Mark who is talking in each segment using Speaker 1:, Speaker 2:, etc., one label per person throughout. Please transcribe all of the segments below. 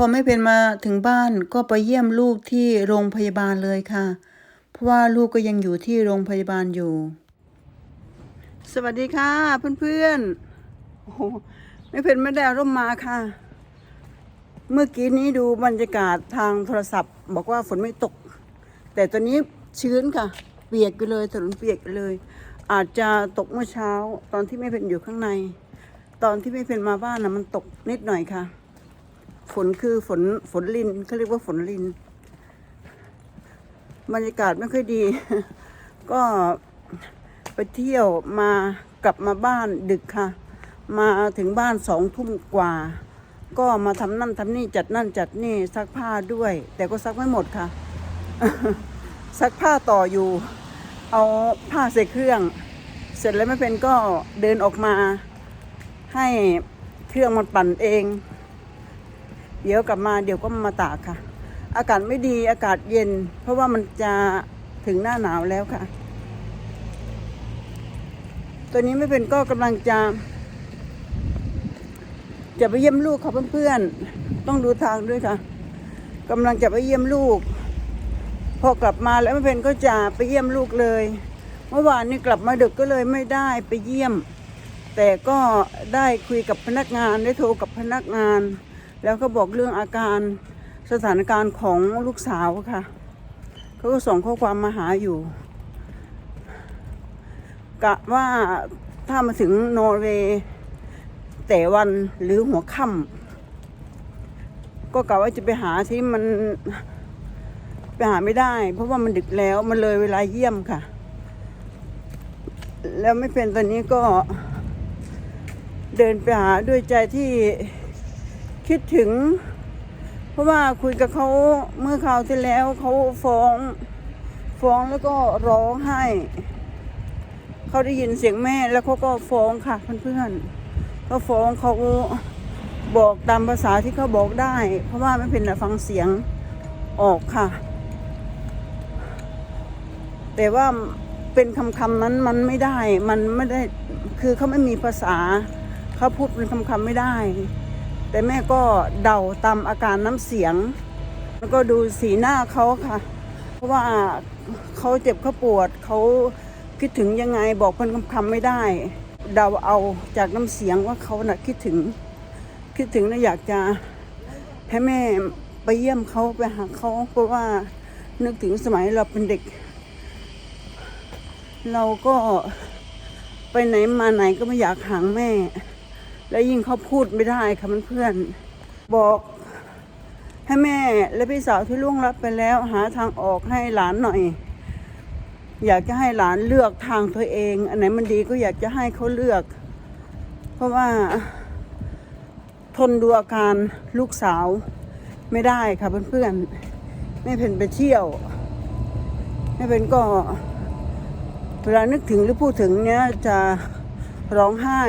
Speaker 1: อไม่เป็นมาถึงบ้านก็ไปเยี่ยมลูกที่โรงพยาบาลเลยค่ะ เพราะว่าลูกก็ยังอยู่ที่โรงพยาบาลอยู่ สวัสดีค่ะเพื่อนๆโอ้โหไม่เป็นไม่ได้ร่มมาค่ะ เมื่อกี้นี้ดูบรรยากาศทางโทรศัพท์ บอกว่าฝนไม่ตก แต่ตอนนี้ชื้นค่ะ เปียกไปเลยถนนเปียกไปเลย อาจจะตกเมื่อเช้า ตอนที่ไม่เป็นอยู่ข้างใน ตอนที่ไม่เป็นมาบ้านนะมันตกนิดหน่อยค่ะ ฝนคือฝนฝนลินเขาเรียกว่าฝนลินบรรยากาศไม่ค่อยดี ก็ไปเที่ยวมากลับมาบ้านดึกค่ะ มาถึงบ้านสองทุ่มกว่า ก็มาทำนั่นทำนี่จัดนั่นจัดนี่ซักผ้าด้วย แต่ก็ซักไม่หมดค่ะ ซักผ้าต่ออยู่ เอาผ้าใส่เครื่อง เสร็จแล้วไม่เป็นก็เดินออกมา ให้เครื่องมันปั่นเอง เดี๋ยวกลับมาเดี๋ยวก็มาตากค่ะ อากาศไม่ดีอากาศเย็น เพราะว่ามันจะถึงหน้าหนาวแล้วค่ะ ตัวนี้ไม่เป็นก็กำลังจะ จะไปเยี่ยมลูกค่ะเพื่อนๆต้องดูทางด้วยค่ะกำลังจะไปเยี่ยมลูก พอกลับมาแล้วไม่เป็นก็จะไปเยี่ยมลูกเลย เมื่อวานนี้กลับมาดึกก็เลยไม่ได้ไปเยี่ยม แต่ก็ได้คุยกับพนักงานได้โทรกับพนักงาน แล้วก็บอกเรื่องอาการสถานการณ์ของลูกสาวค่ะเขาก็ส่งข้อความมาหาอยู่กะว่าถ้ามาถึงนอร์เวย์แต่วันหรือหัวค่ำก็กะว่าจะไปหาที่มันไปหาไม่ได้ เพราะว่ามันดึกแล้วมันเลยเวลาเยี่ยมค่ะ แล้วไม่เป็นตอนนี้ก็เดินไปหาด้วยใจที่ คิดถึง เพราะว่าคุยกับเขาเมื่อคราวที่แล้วเขาฟ้อง ฟ้องแล้วก็ร้องไห้เขาได้ยินเสียงแม่แล้วเขาก็ฟ้องค่ะเพื่อนๆเขาฟ้องเขาบอกตามภาษาที่เขาบอกได้ เพราะว่าไม่เป็นน่ฟังเสียงออกค่ะ แต่ว่าเป็นคำคำๆนั้นมันไม่ได้ มันไม่ได้ คือเขาไม่มีภาษา เขาพูดเป็นคำคำๆไม่ได้ แต่แม่ก็เดาตามอาการน้ำเสียง แล้วก็ดูสีหน้าเขาค่ะ เพราะว่าเขาเจ็บเขาปวดเขาคิดถึงยังไงบอกเป็นคำคำๆไม่ได้ เดาเอาจากน้ำเสียงว่าเขาน่ะคิดถึง คิดถึงแล้วอยากจะให้แม่ไปเยี่ยมเขาไปหาเขาเพราะว่านึกถึงสมัยเราเป็นเด็ก เราก็ไปไหนมาไหนก็ไม่อยากห่างแม่ และยิ่งเขาพูดไม่ได้ค่ะเพื่อน บอกให้แม่และพี่สาวที่ล่วงลับไปแล้ว หาทางออกให้หลานหน่อย อยากจะให้หลานเลือกทางตัวเอง อันไหนมันดีก็อยากจะให้เขาเลือก เพราะว่า ทนดูอาการลูกสาวไม่ได้ค่ะเพื่อนๆไม่เป็นไปเที่ยวไม่เป็นก็เวลานึกถึงหรือพูดถึงเนี้ยจะร้องไห้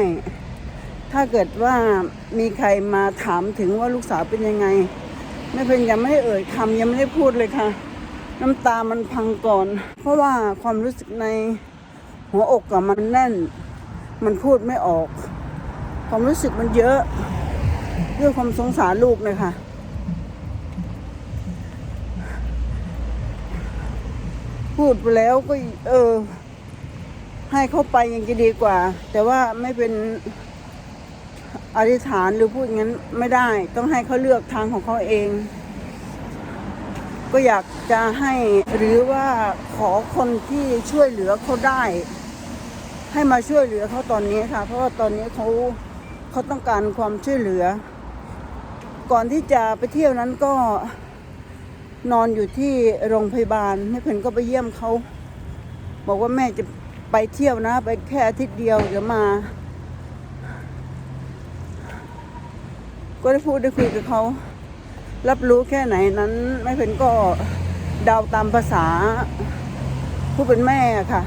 Speaker 1: ถ้าเกิดว่ามีใครมาถามถึงว่าลูกสาวเป็นยังไง ไม่เป็นยังไม่ได้เอ่ยคำยังไม่ได้พูดเลยค่ะ น้ำตามันพังก่อน เพราะว่าความรู้สึกในหัวอกกับมันแน่น มันพูดไม่ออก ความรู้สึกมันเยอะด้วยความสงสารลูกเลยค่ะพูดไปแล้วก็เออ ให้เขาไปยังจะดีกว่า แต่ว่าไม่เป็น อธิษฐานหรือพูดอย่างนั้นไม่ได้ ต้องให้เขาเลือกทางของเขาเอง ก็อยากจะให้หรือว่าขอคนที่ช่วยเหลือเขาได้ ให้มาช่วยเหลือเขาตอนนี้ค่ะ เพราะว่าตอนนี้เขาเขาต้องการความช่วยเหลือ ก่อนที่จะไปเที่ยวนั้นก็นอนอยู่ที่โรงพยาบาลแม่เพนก็ไปเยี่ยมเขา บอกว่าแม่จะไปเที่ยวนะ ไปแค่อาทิตย์เดียวเดี๋ยวมา ก็ได้พูดได้คุยกับเขา รับรู้แค่ไหนนั้นแม่เพนก็เดาตามภาษาผู้เป็นแม่ค่ะ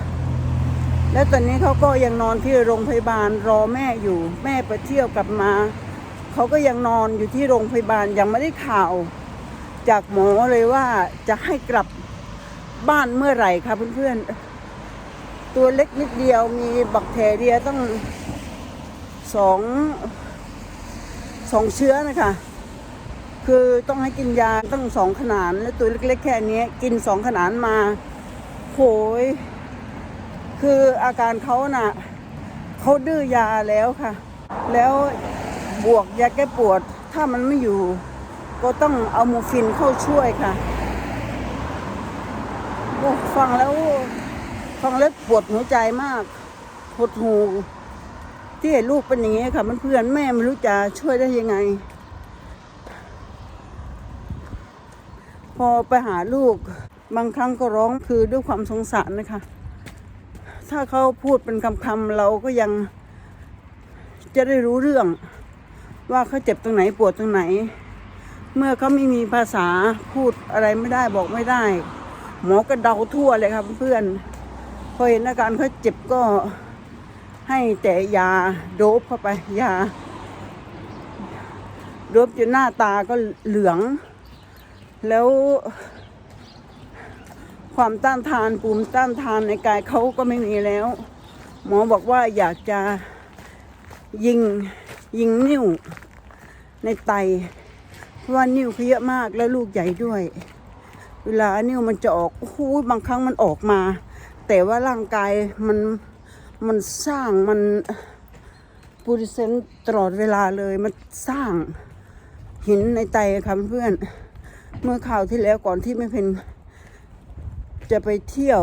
Speaker 1: และตอนนี้เขาก็ยังนอนที่โรงพยาบาลรอแม่อยู่ แม่ไปเที่ยวกลับมา เขาก็ยังนอนอยู่ที่โรงพยาบาลยังไม่ได้ข่าว จากหมอเลยว่าจะให้กลับบ้านเมื่อไหร่คะเพื่อนๆ ตัวเล็กนิดเดียวมีบักแทเรียต้องสอง สองเชื้อนะคะ คือต้องให้กินยาตั้งสองขนาดแล้วตัวเล็กๆแค่นี้กินสองขนาดมาโหยคืออาการเขาน่ะเขาดื้อยาแล้วค่ะ แล้วบวกยาแก้ปวดถ้ามันไม่อยู่ ก็ต้องเอาโมฟินเข้าช่วยค่ะฟังแล้วฟังแล้วปวดหัวใจมากหดหู ที่เห็นลูกเป็นอย่างนี้ค่ะ มันเพื่อนแม่ไม่รู้จะช่วยได้ยังไง พอไปหาลูกบางครั้งก็ร้องคือด้วยความสงสารนะคะ ถ้าเขาพูดเป็นคำๆเราก็ยังจะได้รู้เรื่อง ว่าเขาเจ็บตรงไหนปวดตรงไหน เมื่อเขาไม่มีภาษาพูดอะไรไม่ได้บอกไม่ได้ หมอก็เดาทั่วเลยครับเพื่อนพอเห็นอาการเขาเจ็บก็ ให้แต่ยาโดบเข้าไปยาโดบจนหน้าตาก็เหลือง แล้วความต้านทานภูมิต้านทานในกายเขาก็ไม่มีแล้ว หมอบอกว่าอยากจะยิงยิงนิ้วในไตเพราะว่านิ้วเขาเยอะมากแล้วลูกใหญ่ด้วย เวลานิ้วมันจะออกโอ้โหบางครั้งมันออกมา แต่ว่าร่างกายมัน มันสร้างมันปูริเซนตลอดเวลาเลย มันสร้างหินในไตค่ะเพื่อน เมื่อข่าวที่แล้วก่อนที่ไม่เป็น จะไปเที่ยว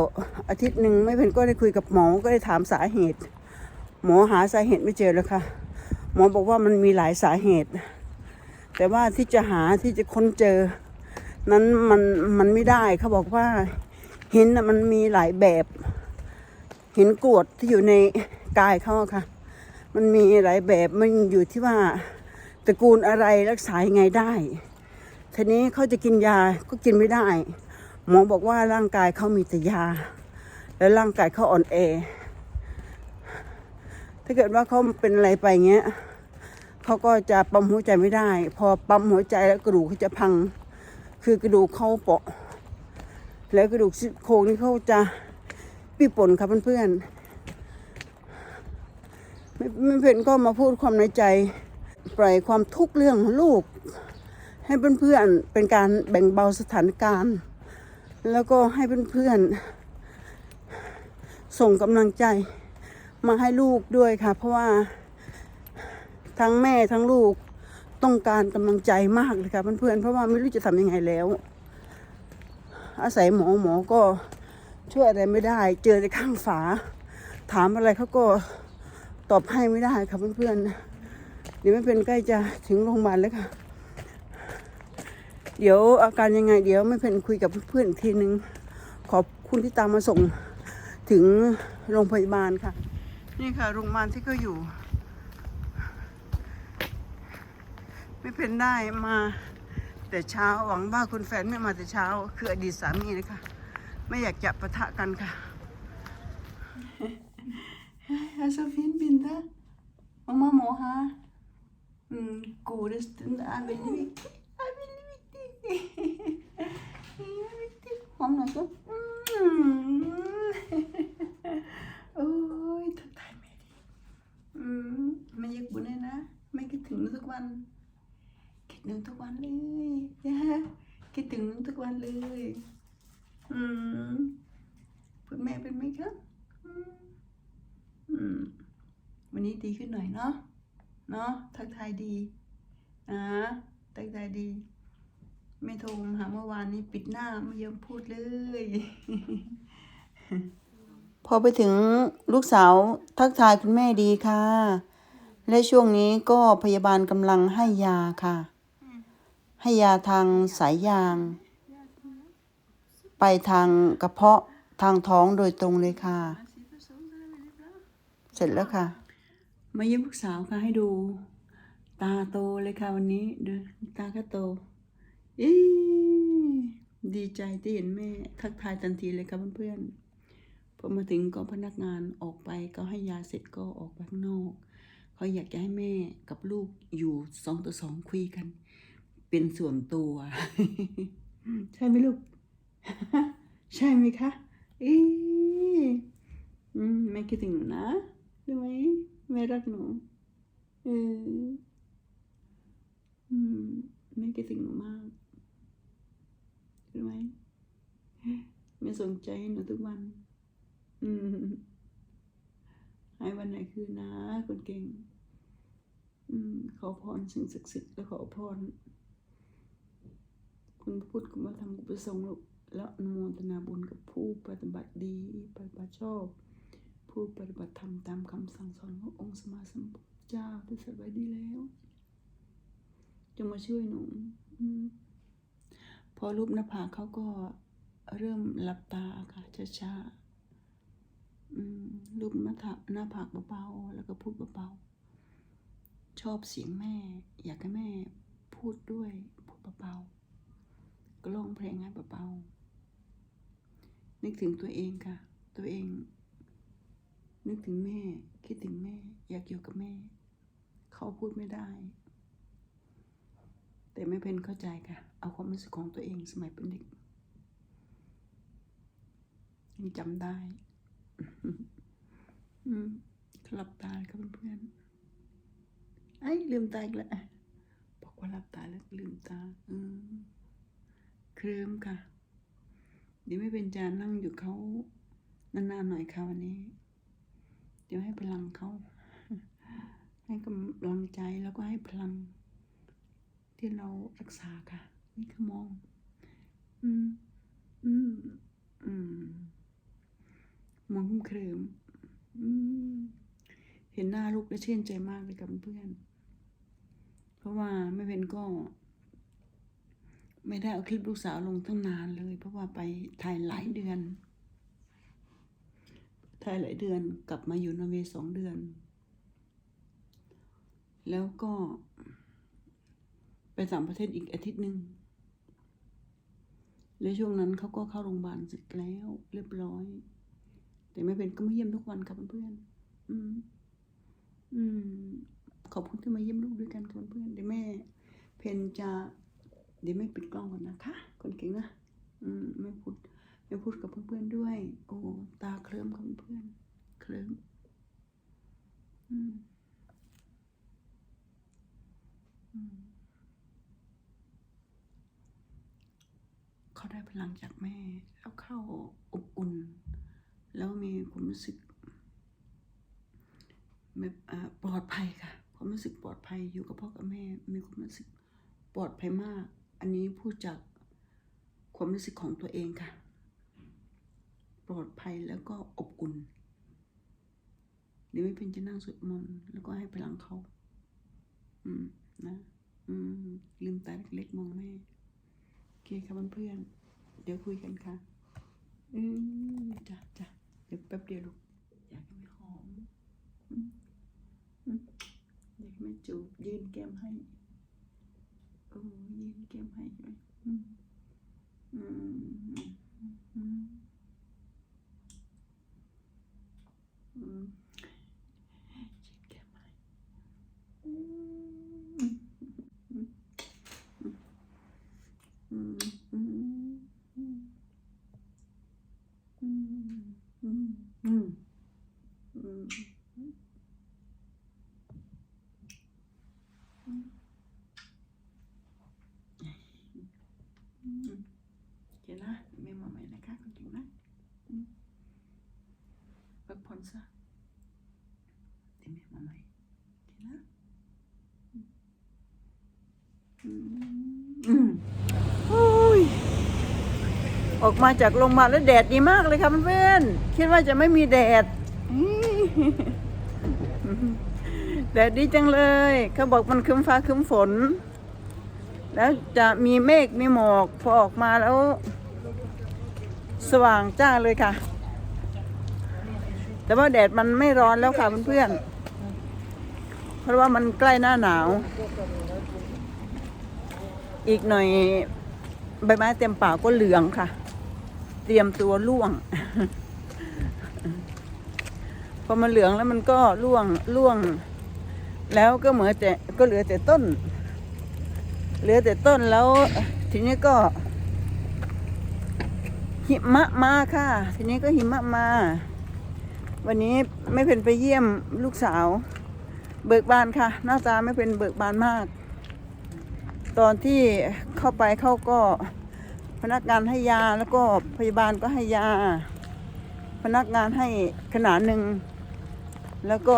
Speaker 1: อาทิตย์หนึ่งไม่เป็นก็ได้คุยกับหมอ ก็ได้ถามสาเหตุ หมอหาสาเหตุไม่เจอแล้วค่ะ หมอบอกว่ามันมีหลายสาเหตุ แต่ว่าที่จะหาที่จะค้นเจอ นั้นมันมันไม่ได้เขาบอกว่าหินมันมีหลายแบบ หินกรวดที่อยู่ในกายเขาค่ะ มันมีหลายแบบมันอยู่ที่ว่าตระกูลอะไรรักษายังไงได้ ทีนี้เขาจะกินยาก็กินไม่ได้ หมอบอกว่าร่างกายเขามีแต่ยา แล้วร่างกายเขาอ่อนแอ ถ้าเกิดว่าเขาเป็นอะไรไปเงี้ยเขาก็จะปั๊มหัวใจไม่ได้ พอปั๊มหัวใจแล้วกระดูกเขาจะพัง คือกระดูกเขาเปาะ แล้วกระดูกซี่โครงนี่เขาจะ ปีป่นครับเพื่อนๆไม่ไม่เพื่อนก็มาพูดความในใจปล่อยความทุกข์เรื่องลูก ให้เพื่อนๆเป็นการแบ่งเบาสถานการณ์ แล้วก็ให้เพื่อนๆส่งกำลังใจมาให้ลูกด้วยค่ะ เพราะว่าทั้งแม่ทั้งลูกต้องการกำลังใจมากเลยค่ะเพื่อนๆเพราะว่าไม่รู้จะทำยังไงแล้ว อาศัยหมอหมอก็ ช่วยอะไรไม่ได้ เจอแต่ข้างฝา ถามอะไรเขาก็ตอบให้ไม่ได้ค่ะเพื่อนๆเดี๋ยวไม่เป็นใกล้จะถึงโรงพยาบาลแล้วค่ะ เดี๋ยวอาการยังไง เดี๋ยวไม่เป็นคุยกับเพื่อนๆอีกทีนึง ขอบคุณที่ตามมาส่งถึงโรงพยาบาลค่ะ นี่ค่ะโรงพยาบาลที่เขาอยู่ ไม่เป็นได้มาแต่เช้าหวังว่าคุณแฟนไม่มาแต่เช้า คืออดีตสามีนะคะ ไม่อยากจะปะทะกันค่ะ Also vielen Binder. Mama Moha. Mm, gode stund er veldig viktig. Er veldig viktig. Ja, viktig. Hånd også. Mm. Ôi, thật thà mẹ đi. Mm. แม่อยากบุญเลยนะแม่คิดถึงหนูทุกวัน คิดถึงทุกวันเลย นะคิดถึงหนูทุกวันเลย อืมคุณแม่เป็นไหมครับอืมอืม วันนี้ดีขึ้นหน่อยเนาะ เนาะ ทักทายดีนะทักทายดี ไม่โทรมาหาเมื่อวานนี้ปิดหน้าไม่ ยมพูดเลย พอไปถึงลูกสาวทักทายคุณแม่ดีค่ะ และช่วงนี้ก็พยาบาลกำลังให้ยาค่ะ ให้ยาทางสายยาง ไปทางกระเพาะทางท้องโดยตรงเลยค่ะ เสร็จแล้วค่ะ มาเยี่ยมลูกสาวค่ะให้ดู ตาโตเลยค่ะวันนี้ดูตาก็โตอี ดีใจที่เห็นแม่ทักทายทันทีเลยค่ะเพื่อนๆ พอมาถึงก็พนักงานออกไปก็ให้ยาเสร็จก็ออกไปข้างนอก เขาอยากจะให้แม่กับลูกอยู่สองต่อสองคุยกัน เป็นส่วนตัว ใช่ไหมลูก ใช่ไหมคะอีอืมแม่คิดถึงหนูนะรู้ไหมแม่รักหนูเอออืมแม่คิดถึงหนูมาก รู้ไหมแม่สนใจหนูทุกวัน อืมหายวันไหนคือนะคนเก่ง อืม ขอพรสิ่งศักดิ์สิทธิ์และขอพร คุณพระพุทธคุณพระธรรมคุณพระสงฆ์และอนุโมทนาบุญกับผู้ปฏิบัติดีปฏิบัติชอบ ผู้ปฏิบัติธรรมตามคำสั่งสอนขององค์สมมาสัมพุทธเจ้าที่สัตว์ไว้ดีแล้ว จะมาช่วยหนู อืม อรูปหน้าผากเขาก็เริ่มหลับตาค่ะช้าๆรูปหน้าผากหน้าผากเบาๆแล้วก็พูดเบาๆชอบเสียงแม่ อยากให้แม่พูดด้วยพูดเบาๆก็ร้องเพลงให้เบาๆนึกถึงตัวเองค่ะ ตัวเอง นึกถึงแม่ คิดถึงแม่ อยากอยู่กับแม่ เขาพูดไม่ได้ แต่ไม่เป็นเข้าใจค่ะ เอาความรู้สึกของตัวเองสมัยเป็นเด็กยังจำได้อืมหลับตาเลยครับเพื่อนๆไอ้ยลืมตาอีกแล้วบอกว่าหลับตาแล้วลืมตาอืมเคลิ้มค่ะเดี๋ยวไม่เป็นจานนั่งอยู่เขานานๆหน่อยค่ะวันนี้ เดี๋ยวให้พลังเขาให้กำลังใจแล้วก็ให้พลัง ที่เรารักษาค่ะ นี่คือมอง อืม อืม อืม มองคุ้มเคริมอืม เห็นหน้าลูกแล้วชื่นใจมากเลยกับเพื่อน เพราะว่าแม่เพนก็ ไม่ได้เอาคลิปลูกสาวลงตั้งนานเลย เพราะว่าไปถ่ายหลายเดือน ถ่ายหลายเดือนกลับมาอยู่นอร์เวย์สองเดือน แล้วก็ ไปต่างประเทศอีกอาทิตย์หนึ่งและช่วงนั้นเขาก็เข้าโรงพยาบาลเสร็จแล้ว เรียบร้อย แต่ไม่เป็นก็มาเยี่ยมทุกวันครับเพื่อนๆอืม อืม ขอบคุณที่มาเยี่ยมลูกด้วยกันครับเพื่อนๆเดี๋ยวแม่ เพนจะ เดี๋ยวไม่ปิดกล้องก่อนนะคะคนเก่งนะอืมไม่พูดไม่พูดกับเพื่อนๆด้วย โอ้ตาเคลิ้มครับเพื่อนๆเคลิ้มอืม เขาได้พลังจากแม่แล้วเข้าอบอุ่น แล้วมีความรู้สึกแบบปลอดภัยค่ะความรู้สึกปลอดภัยอยู่กับพ่อกับแม่ มีความรู้สึกปลอดภัยมาก อันนี้พูดจากความรู้สึกของตัวเองค่ะ ปลอดภัยแล้วก็อบอุ่นเดี๋ยวไม่เป็นจะนั่งสวดมนต์แล้วก็ให้พลังเขา อืมนะ อืม ลืมตาเล็กๆมองแม่ เคค่ะเพื่อนๆเดี๋ยวคุยกันค่ะ อืมจ้ะจ้ะเดี๋ยวแป๊บเดียวลูกอยากให้แม่หอมอืมอืมอยากให้แม่จูบยืนแก้มให้โอ้ยืนแก้มให้ใช่ไหมอืมอืมอืมอืมยืนแก้มให้อืม อืมอืมอืมอืมอืมอืมอืมเดี๋ยวนะแม่มาใหม่นะคะคุณเก่งนะอืมพักผ่อนซะเดี๋ยวแม่มาใหม่เดี๋ยวนะอืมอืม โอ้ย ออกมาจากโรงพยาบาลแล้วแดดดีมากเลยค่ะเพื่อนๆคิดว่าจะไม่มีแดดแดดดีจังเลยเขาบอกมันครึ้มฟ้าครึ้มฝน แล้วจะมีเมฆมีหมอกพอออกมาแล้ว สว่างจ้าเลยค่ะ แต่ว่าแดดมันไม่ร้อนแล้วค่ะเพื่อนๆเพราะว่ามันใกล้หน้าหนาว อีกหน่อยใบไม้เต็มป่าก็เหลืองค่ะเต รียมตัวร่วง พอมันเหลืองแล้วมันก็ร่วงร่วง แล้วก็เหมือนแต่ก็เหลือแต่ต้น เหลือแต่ต้นแล้ว ทีนี้ก็ หิมะมาค่ะ ทีนี้ก็หิมะมา วันนี้ไม่เป็นไปเยี่ยมลูกสาว เบิกบานค่ะ หน้าตาไม่เป็นเบิกบานมาก ตอนที่เข้าไปเขาก็ พนักงานให้ยาแล้วก็พยาบาลก็ให้ยา พนักงานให้ขนาดหนึ่งแล้วก็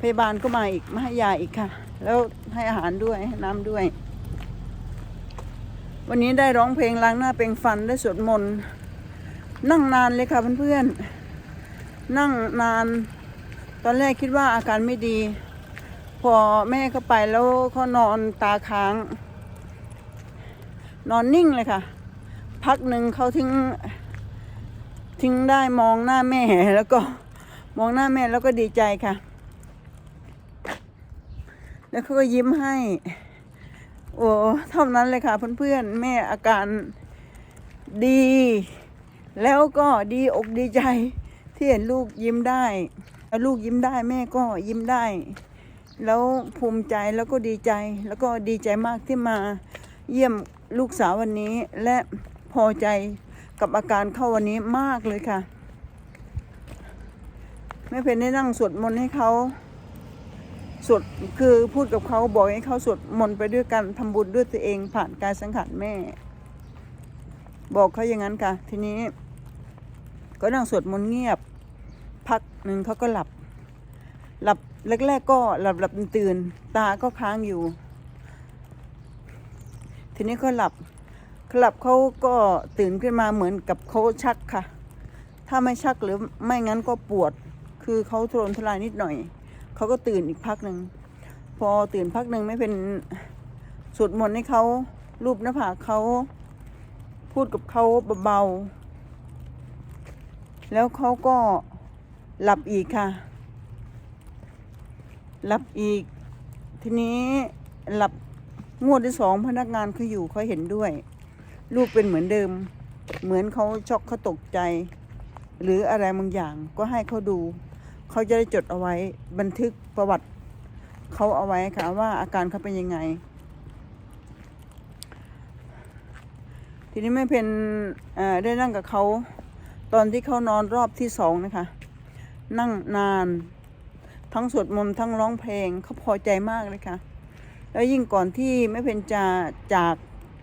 Speaker 1: พยาบาลก็มาอีกมาให้ยาอีกค่ะ แล้วให้อาหารด้วยให้น้ำด้วย วันนี้ได้ร้องเพลงล้างหน้าเปลงฟันได้สวดมนต์นั่งนานเลยค่ะเพื่อนๆนั่งนาน ตอนแรกคิดว่าอาการไม่ดี พอแม่เข้าไปแล้วเขานอนตาค้าง นอนนิ่งเลยค่ะ พักหนึ่งเขาทิ้ง ทิ้งได้มองหน้าแม่แล้วก็มองหน้าแม่แล้วก็ดีใจค่ะ แล้วเขาก็ยิ้มให้ โอ้เท่านั้นเลยค่ะเพื่อนๆแม่อาการดี แล้วก็ดีอกดีใจ ที่เห็นลูกยิ้มได้ลูกยิ้มได้แม่ก็ยิ้มได้ แล้วภูมิใจแล้วก็ดีใจ แล้วก็ดีใจมากที่มาเยี่ยม ลูกสาววันนี้และพอใจกับอาการเข้าวันนี้มากเลยค่ะแม่เพนได้นั่งสวดมนต์ให้เขาสวดคือพูดกับเขาบอกให้เขาสวดมนต์ไปด้วยกันทำบุญด้วยตัวเองผ่านกายสังขารแม่ บอกเขาอย่างนั้นค่ะ ทีนี้ ก็นั่งสวดมนต์เงียบ พักหนึ่งเขาก็หลับ หลับแรกๆก็หลับหลับตื่นตาก็ค้างอยู่ ทีนี้ก็หลับหลับเขาก็ตื่นขึ้นมาเหมือนกับเขาชักค่ะ ถ้าไม่ชักหรือไม่งั้นก็ปวด คือเขาทุรนทุรายนิดหน่อย เขาก็ตื่นอีกพักหนึ่ง พอตื่นพักหนึ่งไม่เป็นสวดมนต์ให้เขารูปหน้าผากเขาพูดกับเขาเบาๆ แล้วเขาก็หลับอีกค่ะ หลับอีก ทีนี้หลับ งวดที่สองพนักงานเขาอยู่เขาเห็นด้วย ลูกเป็นเหมือนเดิม เหมือนเขาช็อกเขาตกใจ หรืออะไรบางอย่างก็ให้เขาดู เขาจะได้จดเอาไว้บันทึกประวัติเขาเอาไว้ค่ะว่าอาการเขาเป็นยังไง ทีนี้แม่เพนได้นั่งกับเขาตอนที่เขานอนรอบที่สองนะคะ นั่งนาน ทั้งสวดมนต์ทั้งร้องเพลงเขาพอใจมากเลยค่ะ แล้วยิ่งก่อนที่แม่เพนจะจาก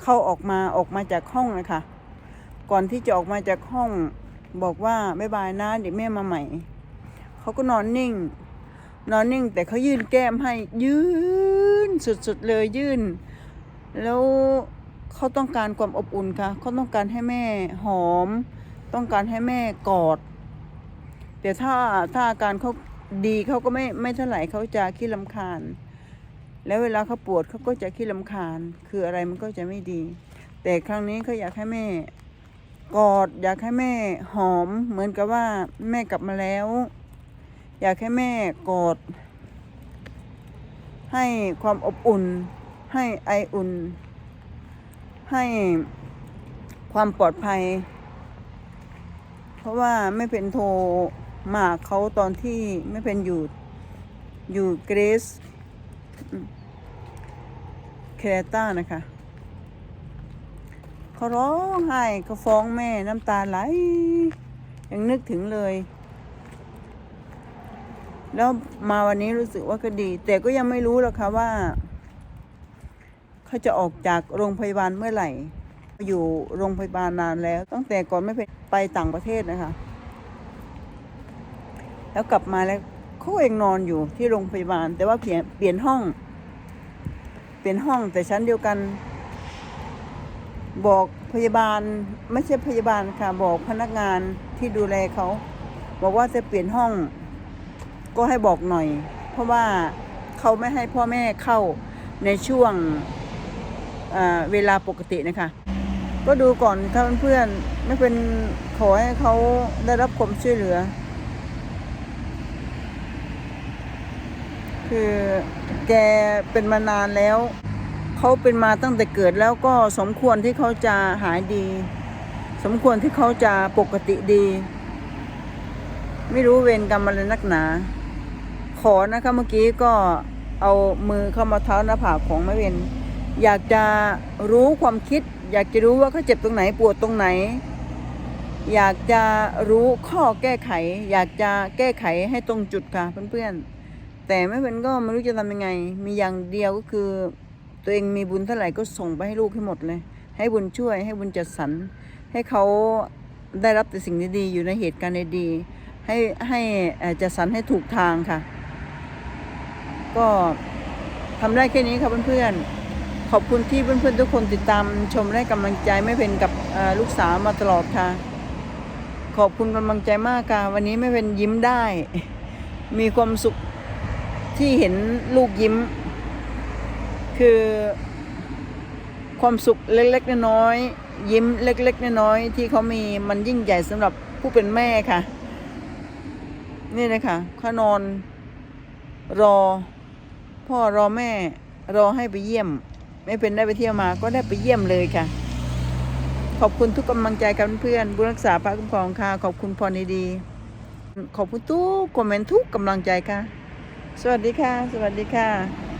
Speaker 1: เข้าออกมาออกมาจากห้องนะคะ ก่อนที่จะออกมาจากห้องบอกว่าบ๊ายบายนะเดี๋ยวแม่มาใหม่ เขาก็นอนนิ่ง นอนนิ่ง แต่เขายื่นแก้มให้ยืนสุดๆเลยยื่น แล้วเขาต้องการความอบอุ่นค่ะ เขาต้องการให้แม่หอม ต้องการให้แม่กอด แต่ถ้าถ้าอาการเขาดีเขาก็ไม่ไม่เท่าไหร่เขาจะขี้ลำคาญ แล้วเวลาเขาปวดเขาก็จะขี้ลำคาญ คืออะไรมันก็จะไม่ดี แต่ครั้งนี้เขาอยากให้แม่กอด อยากให้แม่หอม เหมือนกับว่าแม่กลับมาแล้ว อยากให้แม่กอด ให้ความอบอุ่น ให้ไออุ่น ให้ความปลอดภัย เพราะว่าไม่เป็นโทรมาเขาตอนที่ไม่เป็นอยู่อยู่เกรซ เครต้านะคะ เขาร้องไห้เขาฟ้องแม่น้ำตาไหล ยังนึกถึงเลย แล้วมาวันนี้รู้สึกว่าก็ดี แต่ก็ยังไม่รู้หรอกค่ะว่า เขาจะออกจากโรงพยาบาลเมื่อไหร่ อยู่โรงพยาบาลนานแล้ว ตั้งแต่ก่อนไม่ไปไปต่างประเทศนะคะ แล้วกลับมาแล้ว เขาเองนอนอยู่ที่โรงพยาบาล แต่ว่าเปลี่ยนเปลี่ยนห้อง เปลี่ยนห้องแต่ชั้นเดียวกัน บอกพยาบาลไม่ใช่พยาบาลค่ะ บอกพนักงานที่ดูแลเขา บอกว่าจะเปลี่ยนห้อง ก็ให้บอกหน่อย เพราะว่าเขาไม่ให้พ่อแม่เข้าในช่วงเวลาปกตินะคะ ก็ดูก่อนค่ะเพื่อนๆไม่เป็นขอให้เขาได้รับความช่วยเหลือ คือแกเป็นมานานแล้ว เขาเป็นมาตั้งแต่เกิดแล้วก็สมควรที่เขาจะหายดี สมควรที่เขาจะปกติดี ไม่รู้เวรกรรมอะไรนักหนา ขอนะคะเมื่อกี้ก็เอามือเข้ามาเท้าหน้าผากของแม่เวนอยากจะรู้ความคิด อยากจะรู้ว่าเขาเจ็บตรงไหนปวดตรงไหน อยากจะรู้ข้อแก้ไข อยากจะแก้ไขให้ตรงจุดค่ะเพื่อนๆ แต่แม่เวนก็ไม่รู้จะทำยังไง มีอย่างเดียวก็คือ ตัวเองมีบุญเท่าไหร่ก็ส่งไปให้ลูกให้หมดเลย ให้บุญช่วย ให้บุญจัดสรรให้เขาได้รับแต่สิ่งดีๆอยู่ในเหตุการณ์ดีๆให้ให้จัดสรรให้ถูกทางค่ะ ก็ทำได้แค่นี้ค่ะเพื่อนๆ ขอบคุณที่เพื่อนๆทุกคนติดตามชมและกำลังใจไม่เป็นกับลูกสาวมาตลอดค่ะ ขอบคุณกำลังใจมากค่ะ วันนี้ไม่เป็นยิ้มได้ มีความสุข ที่เห็นลูกยิ้ม คือความสุขเล็กๆน้อยๆยิ้มเล็กๆน้อยๆที่เขามีมันยิ่งใหญ่สำหรับผู้เป็นแม่ค่ะ นี่นะคะเขานอน รอ พ่อรอแม่ รอให้ไปเยี่ยม ไม่เป็นได้ไปเที่ยวมา ก็ได้ไปเยี่ยมเลยค่ะ ขอบคุณทุกกำลังใจกันเพื่อนบุรักษาพระคุ้มครองค่ะ ขอบคุณพรดีๆขอบคุณทุกคอมเมนต์ทุกกำลังใจค่ะ สวัสดีค่ะ สวัสดีค่ะ